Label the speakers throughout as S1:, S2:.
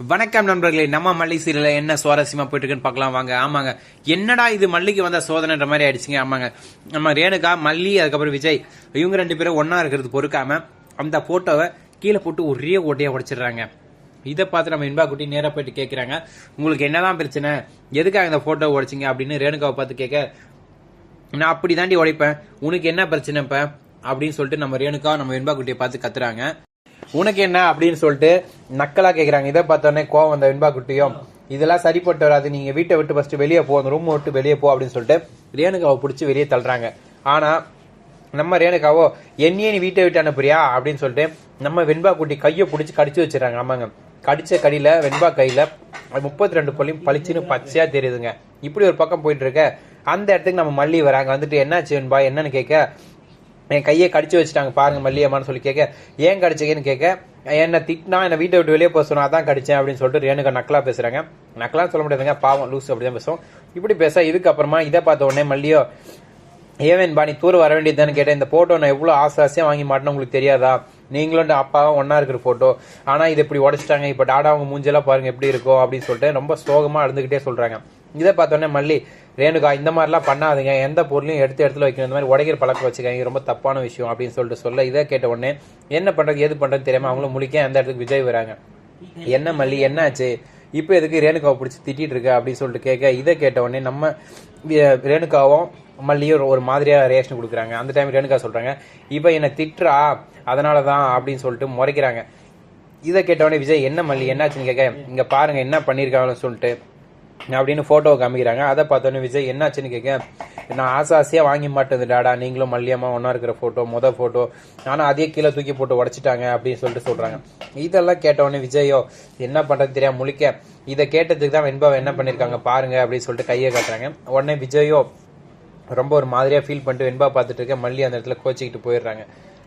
S1: வணக்கம் நண்பர்களே நம்ம மல்லி சீரியல என்ன சுவாரஸ்யமா போயிட்டு இருக்குன்னு பார்க்கலாம். வாங்க ஆமாங்க. என்னடா இது மல்லிக்கு வந்த சோதனைன்ற மாதிரி ஆயிடுச்சுங்க ஆமாங்க. நம்ம ரேணுகா மல்லி அதுக்கப்புறம் விஜய் இவங்க ரெண்டு பேரும் ஒன்னா இருக்கிறது பொறுக்காம அந்த போட்டோவை கீழே போட்டு ஒரே ஓட்டையா உடைச்சிடுறாங்க. இதை பார்த்து நம்ம இன்பா குட்டி நேராக போயிட்டு கேட்குறாங்க உங்களுக்கு என்னதான் பிரச்சனை? எதுக்காக இந்த போட்டோ உடைச்சிங்க? அப்படின்னு ரேணுகாவை பார்த்து கேட்க நான் அப்படி தாண்டி உடைப்பேன். உனக்கு என்ன பிரச்சனை இப்போ? அப்படின்னு சொல்லிட்டு நம்ம ரேணுகா நம்ம இன்பா குட்டியை பார்த்து கத்துறாங்க. உனக்கு என்ன? அப்படின்னு சொல்லிட்டு நக்கலா கேக்குறாங்க. இதை பார்த்தோன்னே கோவம் வந்த வெண்பா குட்டியும் இதெல்லாம் சரிப்பட்டு வராது நீங்க வீட்டை விட்டு ஃபர்ஸ்ட் வெளியே போ. அந்த ரூம் விட்டு வெளியே போ அப்படின்னு சொல்லிட்டு ரேணுகாவை பிடிச்சி வெளியே தள்ளுறாங்க. ஆனா நம்ம ரேணுகாவோ என்னையே நீ வீட்டை விட்டு அனுப்புறியா? அப்படின்னு சொல்லிட்டு நம்ம வெண்பா குட்டி கையை பிடிச்சி கடிச்சு வச்சிடறாங்க. ஆமாங்க. கடிச்ச கடியில வெண்பா கையில முப்பத்தி ரெண்டு பள்ளியும் பளிச்சுன்னு பச்சையா தெரியுதுங்க. இப்படி ஒரு பக்கம் போயிட்டு இருக்க. அந்த இடத்துக்கு நம்ம மல்லி வராங்க. வந்துட்டு என்னாச்சு வெண்பா? என்னன்னு கேட்க என் கையை கடிச்சு வச்சுட்டாங்க பாருங்க மல்லியம்மான்னு சொல்லி கேட்க ஏன் கடிச்சீங்கன்னு கேட்க என்ன திட்டினா என்ன வீட்டை விட்டு வெளியே போக சொன்னா அதான் கடிச்சேன் அப்படின்னு சொல்லிட்டு ரேணுகா நக்கலா பேசுறாங்க. நக்கலான்னு சொல்ல முடியாதுங்க பாவம் லூஸ் அப்படிதான் பேசுவோம். இப்படி பேச இதுக்கப்புறமா இதை பார்த்த உடனே மல்லியோ ஏவன் பாணி தூர் வர வேண்டியதுன்னு கேட்டேன். இந்த போட்டோ நான் எவ்வளவு ஆசை ஆசையா வாங்கி மாட்டேன்னு உங்களுக்கு தெரியாதா? நீங்களும் இந்த அப்பாவும் ஒன்னா இருக்கிற போட்டோ ஆனா இது இப்படி உடைச்சிட்டாங்க. இப்ப டாடா அவங்க மூஞ்செல்லாம் பாருங்க எப்படி இருக்கும்? அப்படின்னு சொல்லிட்டு ரொம்ப சோகமா அழுதுகிட்டே சொல்றாங்க. இதை பார்த்தோன்னே மல்லி ரேணுகா இந்த மாதிரிலாம் பண்ணாதீங்க. எந்த பொருளையும் எடுத்து இடத்துல வைக்கணும். இந்த மாதிரி உடைக்கிற பழக்கம் வச்சுக்காங்க ரொம்ப தப்பான விஷயம் அப்படின்னு சொல்லிட்டு சொல்ல இதை கேட்ட உடனே என்ன பண்ணுறது எது பண்ணுறதுன்னு தெரியாமல் அவங்களும் முழிக்க அந்த இடத்துக்கு விஜய் வராங்க. என்ன மல்லி என்னாச்சு? இப்போ எதுக்கு ரேணுகாவை பிடிச்சி திட்டிட்டு இருக்க அப்படின்னு சொல்லிட்டு கேட்க இதை கேட்ட உடனே நம்ம ரேணுகாவும் மல்லியும் ஒரு- மாதிரியாக ரியாக்ஷன் கொடுக்குறாங்க. அந்த டைம் ரேணுகா சொல்கிறாங்க இப்போ என்னை திட்டுறா அதனால தான் அப்படின்னு சொல்லிட்டு முறைக்கிறாங்க. இதை கேட்டவொடனே விஜய் என்ன மல்லி என்னாச்சுன்னு கேட்க இங்கே பாருங்க என்ன பண்ணியிருக்காங்கன்னு சொல்லிட்டு அப்படின்னு ஃபோட்டோவை காமிக்கிறாங்க. அதை பார்த்தோன்னே விஜய் என்னாச்சுன்னு கேட்க நான் ஆசை ஆசையாக வாங்கி மாட்டேன் டாடா நீங்களும் மல்லியம்மா ஒன்றா இருக்கிற ஃபோட்டோ மொதல் ஃபோட்டோ ஆனால் அதே கீழே தூக்கி போட்டு உடைச்சிட்டாங்க அப்படின்னு சொல்லிட்டு சொல்கிறாங்க இதெல்லாம் கேட்டவொடனே விஜயோ என்ன பண்ணுறது தெரியாம முழிக்க இதை கேட்டதுக்கு தான் வெண்பாவை என்ன பண்ணியிருக்காங்க பாருங்க அப்படின்னு சொல்லிட்டு கையை காட்டுறாங்க. உடனே விஜயோ ரொம்ப ஒரு மாதிரியாக ஃபீல் பண்ணிட்டு வெண்பா பார்த்துட்டு இருக்க மல்லி அந்த இடத்துல கோச்சிக்கிட்டு போயிடுறாங்க.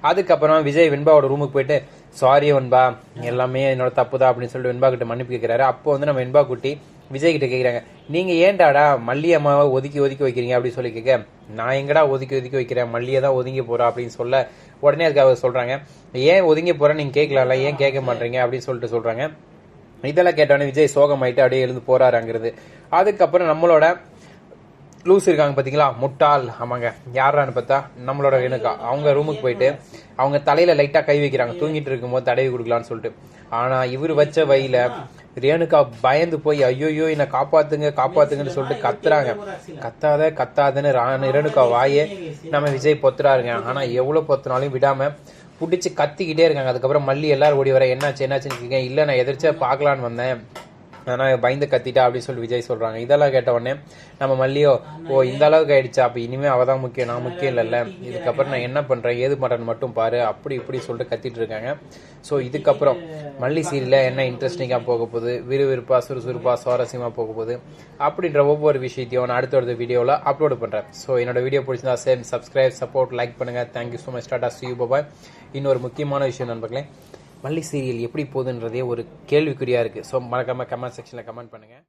S1: அதுக்கப்புறம் விஜய் வெண்பாவோட ரூமுக்கு போயிட்டு சாரி வெண்பா எல்லாமே என்னோட தப்பு தான் அப்படின்னு சொல்லிட்டு வெண்பா கிட்ட மன்னிப்பு கேட்கிறாரு அப்போ வந்து நம்ம வெண்பா குட்டி விஜய் கிட்ட கேட்குறாங்க நீங்கள் ஏன்டாடா மல்லி அம்மாவை ஒதுக்கி ஒதுக்கி வைக்கிறீங்க அப்படின்னு சொல்லி கேட்க நான் எங்கடா ஒதுக்கி ஒதுக்கி வைக்கிறேன்? மல்லியை தான் ஒதுங்கி போகிறா அப்படின்னு சொல்ல உடனே அதுக்கு அவர் சொல்கிறாங்க ஏன் ஒதுங்கி போற நீங்கள் கேட்கலாம்ல ஏன் கேட்க மாட்டீங்க அப்படின்னு சொல்லிட்டு சொல்கிறாங்க இதெல்லாம் கேட்டோடனே விஜய் சோகமாயிட்டு அப்படியே எழுந்து போறாரு அதுக்கப்புறம் நம்மளோட லூஸ் இருக்காங்க பாத்தீங்களா? முட்டாள். ஆமாங்க. யாரான்னு பார்த்தா நம்மளோட ரேணுகா. அவங்க ரூமுக்கு போயிட்டு அவங்க தலையில லைட்டா கை வைக்கிறாங்க. தூங்கிட்டு இருக்கும்போது தடவி கொடுக்கலாம்னு சொல்லிட்டு. ஆனா இவர் வச்ச வழியில் ரேணுகா பயந்து போய் ஐயோயோ என்ன காப்பாத்துங்க காப்பாத்துங்கன்னு சொல்லிட்டு கத்துறாங்க. கத்தாத கத்தாதன்னு ரா- ரேணுகா வாயே நம்ம விஜய் பொத்துறாருங்க. ஆனா எவ்வளவு பொத்துனாலும் விடாம புடிச்சு கத்திக்கிட்டே இருக்காங்க. அதுக்கப்புறம் மல்லி எல்லாரும் ஓடி வர என்னாச்சு என்னாச்சுன்னு இல்லை இல்ல நான் எதிர்த்து பார்க்கலான்னு வந்தேன். ஆனால் பயந்து கத்திட்டா அப்படின்னு சொல்லி விஜய் சொல்றாங்க. இதெல்லாம் கேட்ட உடனே நம்ம மல்லியோ ஓ இந்த அளவுக்கு ஆயிடுச்சா? அப்போ இனிமே அவ தான் முக்கியம் நான் முக்கியம் இல்லைல்ல. இதுக்கப்புறம் நான் என்ன பண்றேன்? ஏது பண்ணுறேன்னு மட்டும் பாரு. அப்படி இப்படி சொல்லிட்டு கத்திட்டு இருக்காங்க. ஸோ இதுக்கப்புறம் மல்லி சீரியல்ல என்ன இன்ட்ரெஸ்டிங்காக போக போகுது? விறுவிறுப்பா சுறுசுறுப்பா சுவாரஸ்யமாக போக போகுது. அப்படின்ற ஒவ்வொரு விஷயத்தையும் நான் அடுத்தடுத்த வீடியோவில் அப்லோடு பண்ணுறேன் ஸோ என்னோட வீடியோ பிடிச்சிருந்தா சேம் சப்ஸ்கிரைப் சப்போர்ட் லைக் பண்ணுங்கள் thank you so much tata see you bye இன்னொரு முக்கியமான விஷயம் நண்பர்களே. மல்லி சீரியல் எப்படி போகுதுன்றதே ஒரு கேள்விக்குறியாக இருக்குது ஸோ மறக்காம கமெண்ட் செக்ஷனில் கமெண்ட் பண்ணுங்கள்